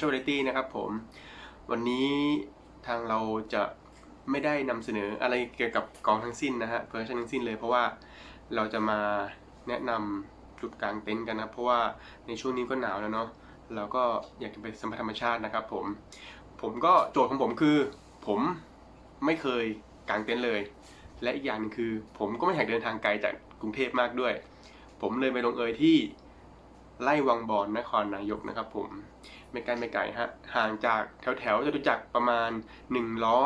Virtuality นะครับผมวันนี้ทางเราจะไม่ได้นำเสนออะไรเกี่ยวกับกองทั้งสิ้นนะฮะเ e อร์ชันทั้งสิ้นเลย เพราะว่าเราจะมาแนะนำจุดกลางเต็นท์กันนะเพราะว่าในช่วงนี้ก็หนาวแล้วเนาะเราก็อยากจะไปสัมผัสธรรมชาตินะครับผมผมก็โจทย์ของผมคือ ผมไม่เคยกางเต็นท์เลย และอีกอย่างหนึงคือ ผมก็ไม่อยากเดินทางไกลจากกรุงเทพมากด้วย ผมเลยไปลงเอยที่ ไล่วังบอนนครนายกนะครับผมไม่ไกลไม่ไกลฮะห่างจากแถวแถวจตุจักรประมาณ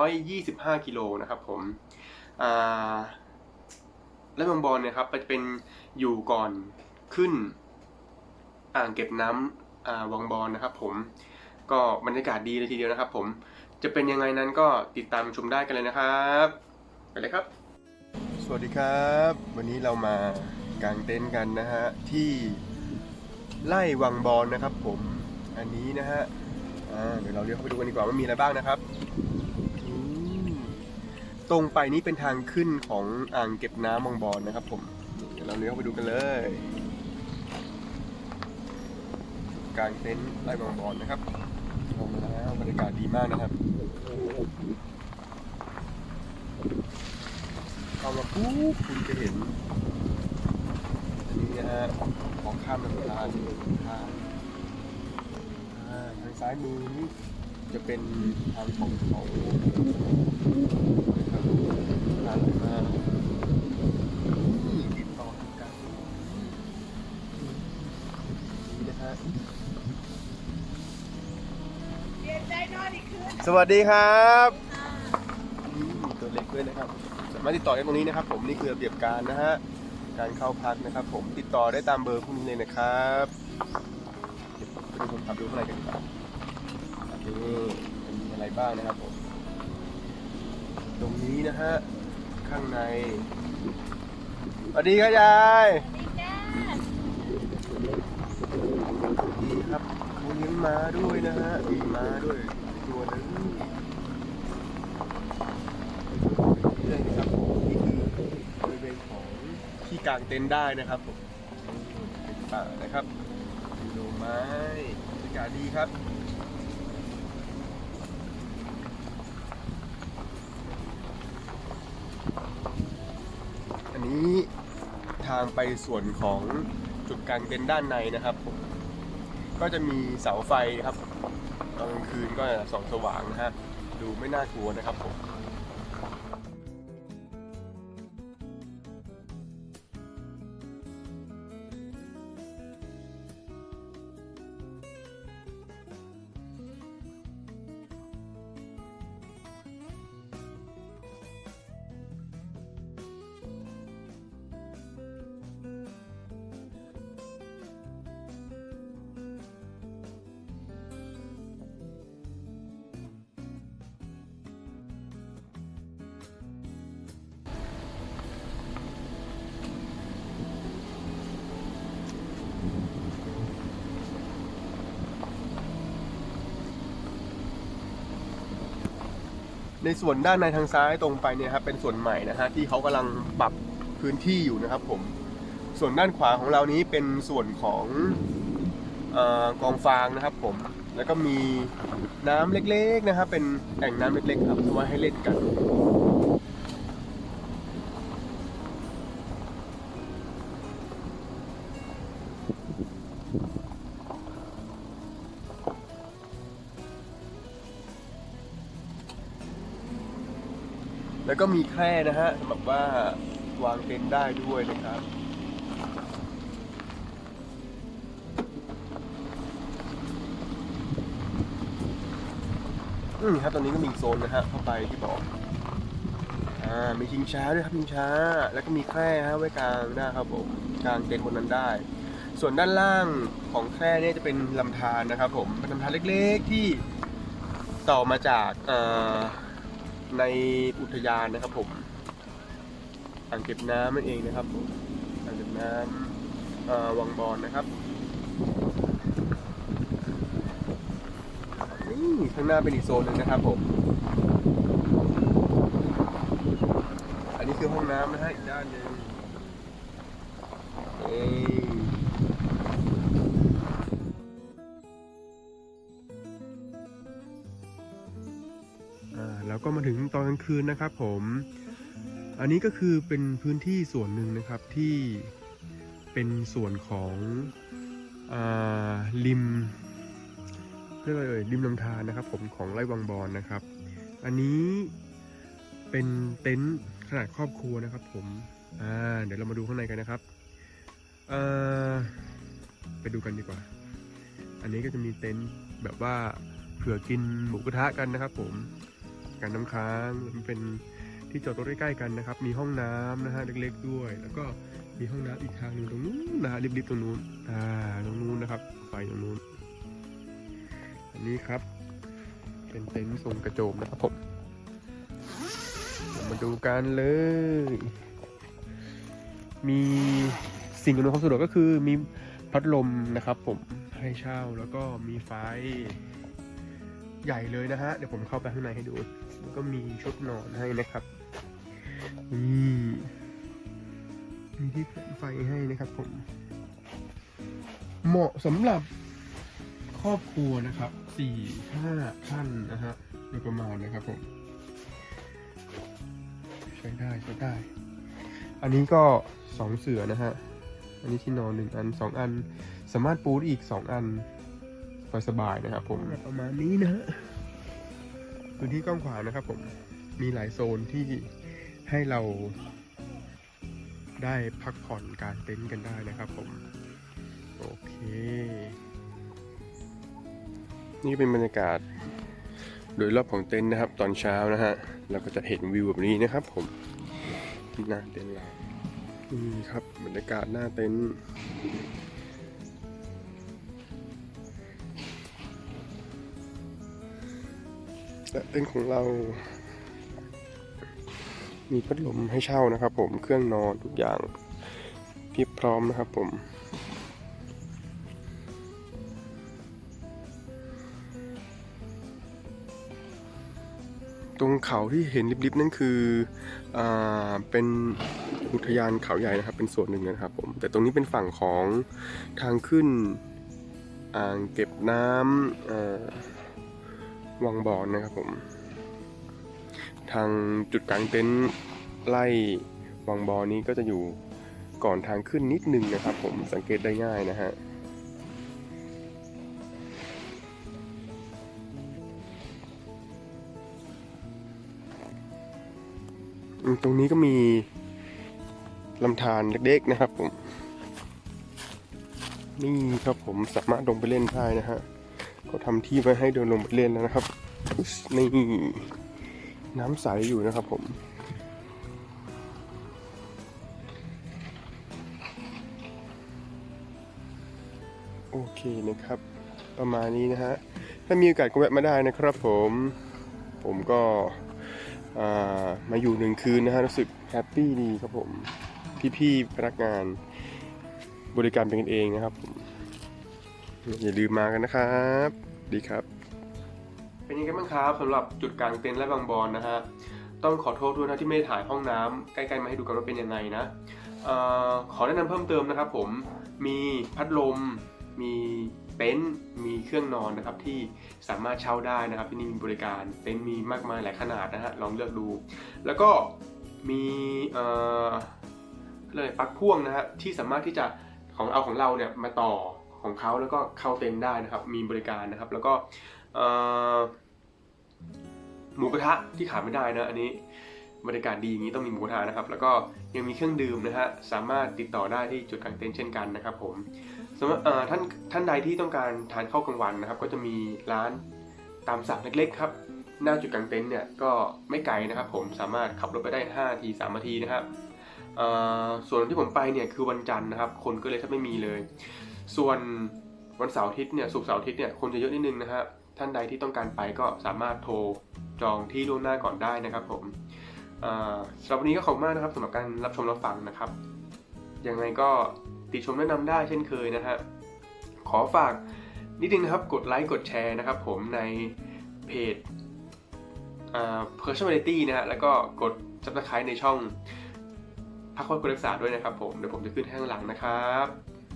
125 กิโลนะครับผมไล่วังบอนเนี่ยครับจะเป็นอยู่ก่อนขึ้นอ่างเก็บน้ำอ่าวังบอนนะครับผมก็บรรยากาศดีเลยทีเดียวนะครับผมจะเป็นยังไงนั้นก็ติดตามชมได้กันเลยนะครับไปเลยครับ สวัสดีครับ วันนี้เรามากางเต็นท์กันนะฮะที่ ไล่วังบอลนะครับ ผมอันนี้นะฮะเดี๋ยวเราเลี้ยวเข้าไปดูกันดีกว่าว่ามีอะไรบ้างนะครับ ตรงไปนี้เป็นทางขึ้นของอ่างเก็บน้ำวังบอลนะครับผมเดี๋ยวเราเลี้ยวเข้าไปดูกันเลยกางเต็นท์ไล่วังบอลนะครับลงมาแล้วบรรยากาศดีมากนะครับเข้ามาปุ๊บคุณจะเห็นอันนี้นะฮะ องข้ามลำธารทางทางซ้ายมือนี่จะเป็นทางของเขานะครับทางมาติดต่อทางกันนี่นะฮะสวัสดีครับตัวเล็กด้วยนะครับ สามารถติดต่อได้ตรงนี้นะครับ ผมนี่คือระเบียบการนะฮะ การเข้าพักนะครับ ผมติดต่อได้ตามเบอร์พวกนี้เลยนะครับเดี๋ยวไปดูคนขับดูข้างในกันดีกว่าครับนี่มีอะไรบ้างนะครับผมตรงนี้นะฮะข้างในสวัสดีครับยายดีจ้าดีครับคุณเลี้ยงม้าด้วยนะฮะมีม้าด้วยตัวนึงเรื่อยนะครับผมนี่คือบริเวณของที่ กางเต็นท์ได้นะครับผมป่านะครับมีโลไม้บรรยากาศดีครับอันนี้ทางไปส่วนของจุดกางเต็นท์ด้านในนะครับผมก็จะมีเสาไฟครับตอนกลางคืนก็ส่องสว่างนะฮะดูไม่น่ากลัวนะครับผม ในส่วนด้านในทางซ้ายตรงไปเนี่ยครับเป็นส่วนใหม่นะฮะที่เขากำลังปรับพื้นที่อยู่นะครับผมส่วนด้านขวาของเรานี้เป็นส่วนของอกองฟางนะครับผมแล้วก็มีน้ำเล็กๆนะครับเป็นแอ่งน้ำเล็กๆครับเอาไว้ให้เล่นกัน แล้วก็มีแคร่นะฮะสำหรับว่าวางเต็นท์ได้ด้วยนะครับ อืมครับตอนนี้ก็มีโซนนะฮะเข้าไปที่บอกอ่ามีชิงช้าด้วยครับชิงช้า แล้วก็มีแคร่ฮะไว้กลางได้าครับผมกลางเต็นท์บนนั้นได้ ส่วนด้านล่างของแคร่เนี่ยจะเป็นลำธารนะครับผมเป็นลำธารเล็กๆที่ต่อมาจากเอ่อ ในอุทยานนะครับผมอ่างเก็บน้ำนั่นเองนะครับผมอ่างเก็บน้ำวังบอนนะครับนี่ข้างหน้าเป็นอีกโซนหนึ่งนะครับผม อันนี้คือห้องน้ำนะฮะอีกด้านหนึ่งนี่ ก็มาถึงตอนกลางคืนนะครับผม อันนี้ก็คือเป็นพื้นที่ส่วนหนึ่งนะครับที่เป็นส่วนของอริมเรียกว่าอะไรเอ่ยริมลำธารนะครับ ผมของไร่วังบอนนะครับ อันนี้เป็นเต็นท์ขนาดครอบครัวนะครับ ผมอ่าเดี๋ยวเรามาดูข้างในกันนะครับไปดูกันดีกว่า อันนี้ก็จะมีเต็นท์แบบว่าเผื่อกินหมูกระทะกันนะครับ ผม การน้ำค้างมันเป็นที่จอดรถใกล้ๆกันนะครับ มีห้องน้ำนะฮะเล็กๆด้วย แล้วก็มีห้องน้ำอีกทางหนึ่งตรงนู้นนะฮะริบๆตรงนู้นอ่าตรงนู้นนะครับไฟตรงนู้น อันนี้ครับ เป็นเต็นท์ทรงกระโจมนะครับผมเรามาดูกันเลย มีสิ่งอำนวยความสะดวกก็คือมีพัดลมนะครับ ผมให้เช่าแล้วก็มีไฟใหญ่เลยนะฮะ เดี๋ยวผมเข้าไปข้างในให้ดู แล้วก็มีชุดนอนให้นะครับนี่มีที่แผงไฟให้นะครับผม เหมาะสำหรับครอบครัวนะครับสี่ห้าท่านนะฮะโดยประมาณนะครับผมใช้ได้ใช้ได้ อันนี้ก็สองเสือนะฮะอันนี้ที่นอนหนึ่งอันสองอัน สามารถปูได้อีกสองอันสบายๆนะครับผมประมาณนี้นะฮะ พื้นที่กว้างขวางนะครับ ผมมีหลายโซนที่ให้เราได้พักผ่อนกางเต็นท์กันได้นะครับ ผม โอเค นี่เป็นบรรยากาศ โดยรอบของเต็นท์นะครับ ตอนเช้านะฮะเราก็จะเห็นวิวแบบนี้นะครับ ผมหน้าเต็นท์เรานี่ครับบรรยากาศหน้าเต็นท์ และเต็นของเรา มีพัดลมให้เช่านะครับ ผมเครื่องนอนทุกอย่างเพียบพร้อมนะครับ ผมตรงเขาที่เห็นริบๆนั่นคืออาเป็นอุทยานเขาใหญ่นะครับ เป็นส่วนหนึ่งนะครับ ผม แต่ตรงนี้เป็นฝั่งของทางขึ้นอ่างเก็บน้ำอ่า วังบอนนะครับผม ทางจุดกลางเต็นท์ไล่วังบอนนี้ก็จะอยู่ก่อนทางขึ้นนิดนึงนะครับผมสังเกตได้ง่ายนะฮะตรงนี้ก็มีลำธารเล็กๆนะครับผม นี่ครับผมสามารถลงไปเล่นได้นะฮะ เขาทำที่ไว้ให้เดินลงไปเล่นแล้วนะครับนี่น้ำใสอยู่นะครับผมโอเคนะครับ ประมาณนี้นะฮะ ถ้ามีโอกาสก็แวะมาได้นะครับผม ผมก็ามาอยู่หนึ่งคืนนะฮะ รู้สึกแฮปปี้ดีครับผม พี่ๆพนักงานบริการเป็นกันเองนะครับผม อย่าลืมมากันนะครับ ดีครับ เป็นยังไงบ้างครับสำหรับจุดกลางเต็นท์และบางบอนนะฮะต้องขอโทษด้วยนะที่ไม่ถ่ายห้องน้ำใกล้ๆมาให้ดูกันว่าเป็นยังไงนะออขอแนะนำเพิ่มเติมนะครับ ผมมีพัดลม มีเต็นท์มีเครื่องนอนนะครับที่สามารถเช่าได้นะครับ ที่นี่มีบริการเต็นท์มีมากมายหลายขนาดนะฮะลองเลือกดู แล้วก็มีเอ่อเลยปลั๊กพ่วงนะฮะที่สามารถที่จะของเอาของเราเนี่ยมาต่อ ของเขาแล้วก็เข้าเต็นท์ได้นะครับ มีบริการนะครับ แล้วก็หมูกระทะที่ขาดไม่ได้นะ อันนี้บริการดีอย่างนี้ต้องมีหมูกระทะนะครับ แล้วก็ยังมีเครื่องดื่มนะฮะสามารถติดต่อได้ที่จุดกางเต็นท์เช่นกันนะครับ ผมสำหรับท่านท่านใดที่ต้องการทานข้าวกลางวันนะครับ ก็จะมีร้านตามสั่งเล็กๆครับหน้าจุดกางเต็นท์เนี่ยก็ไม่ไกลนะครับ ผมสามารถขับรถไปได้5นาที3นาทีนะครับส่วนที่ผมไปเนี่ยคือวันจันทร์นะครับ คนก็เลยแทบไม่มีเลย ส่วนวันเสาร์อาทิตย์เนี่ยศุกร์เสาร์อาทิตย์เนี่ยคนจะเยอะนิดนึงนะฮะท่านใดที่ต้องการไปก็สามารถโทรจองที่ล่วงหน้าก่อนได้นะครับผมสำหรับวันนี้ก็ขอบมากนะครับสำหรับการรับชมรับฟังนะครับยังไงก็ติชมแนะนำได้เช่นเคยนะฮะขอฝากนิดนึงนะครับกดไลค์กดแชร์นะครับ ผมในเพจอ่า personality นะฮะแล้วก็กด subscribe ในช่องพักคอยกดรักษาด้วยนะครับผมเดี๋ยวผมจะขึ้นให้ข้างหลังนะครับ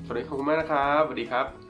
สวัสดีขอบคุณมากนะครับสวัสดีครับ